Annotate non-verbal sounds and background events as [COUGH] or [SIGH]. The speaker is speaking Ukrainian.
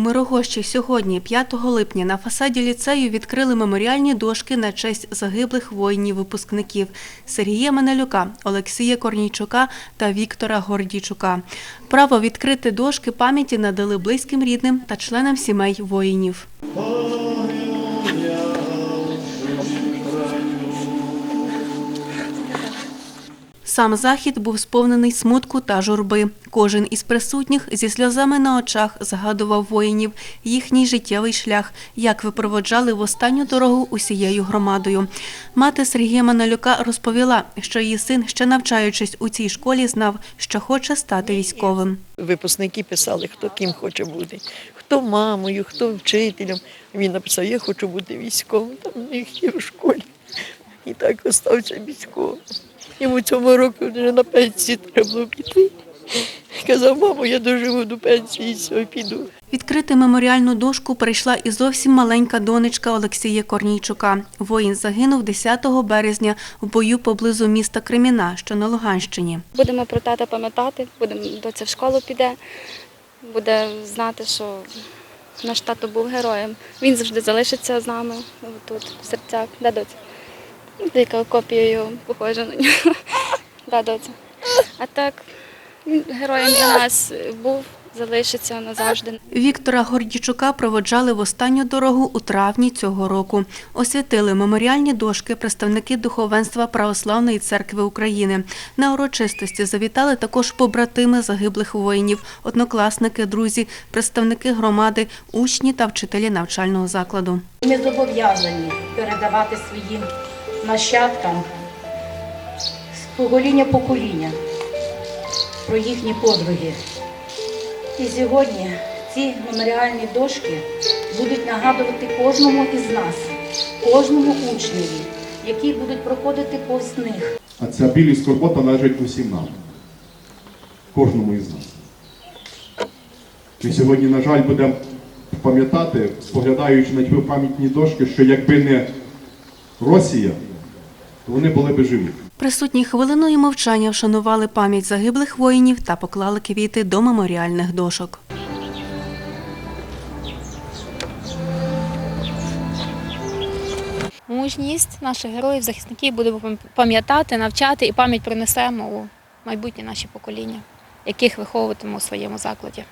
Мирогощі сьогодні, 5 липня, на фасаді ліцею відкрили меморіальні дошки на честь загиблих воїнів-випускників Сергія Менелюка, Олексія Корнійчука та Віктора Гордійчука. Право відкрити дошки пам'яті надали близьким рідним та членам сімей воїнів. Сам захід був сповнений смутку та журби. Кожен із присутніх зі сльозами на очах згадував воїнів, їхній життєвий шлях, як випроводжали в останню дорогу усією громадою. Мати Сергія Маналюка розповіла, що її син, ще навчаючись у цій школі, знав, що хоче стати військовим. Випускники писали, хто ким хоче бути, хто мамою, хто вчителем. Він написав, я хочу бути військовим, там них є в школі. І так остався військовим. Йому цьому року вже на пенсії треба було піти. Казав, мамо, я доживу до пенсії все, піду. Відкрити меморіальну дошку прийшла і зовсім маленька донечка Олексія Корнійчука. Воїн загинув 10 березня в бою поблизу міста Креміна, що на Луганщині. Будемо про тата пам'ятати, будемо доця в школу піде, буде знати, що наш тато був героєм. Він завжди залишиться з нами тут, в серцях. Да, доця? Деяка копія його похожа на нього. [LAUGHS] Да, доця. А так, він героєм для нас був, залишиться назавжди. Віктора Гордічука проводжали в останню дорогу у травні цього року. Освятили меморіальні дошки представники духовенства Православної церкви України. На урочистості завітали також побратими загиблих воїнів, однокласники, друзі, представники громади, учні та вчителі навчального закладу. Ми зобов'язані передавати своїм нащадкам з покоління покоління про їхні подвиги. І сьогодні ці меморіальні дошки будуть нагадувати кожному із нас, кожному учневі, які будуть проходити повз них. А ця біль і скорбота належить усім нам, кожному із нас. Ми сьогодні, на жаль, будемо пам'ятати, споглядаючи на ті пам'ятні дошки, що якби не Росія, то вони були б живі. Присутні хвилиною мовчання вшанували пам'ять загиблих воїнів та поклали квіти до меморіальних дошок. Мужність наших героїв, захисників будемо пам'ятати, навчати і пам'ять принесемо у майбутнє наші покоління, яких виховуватимемо у своєму закладі.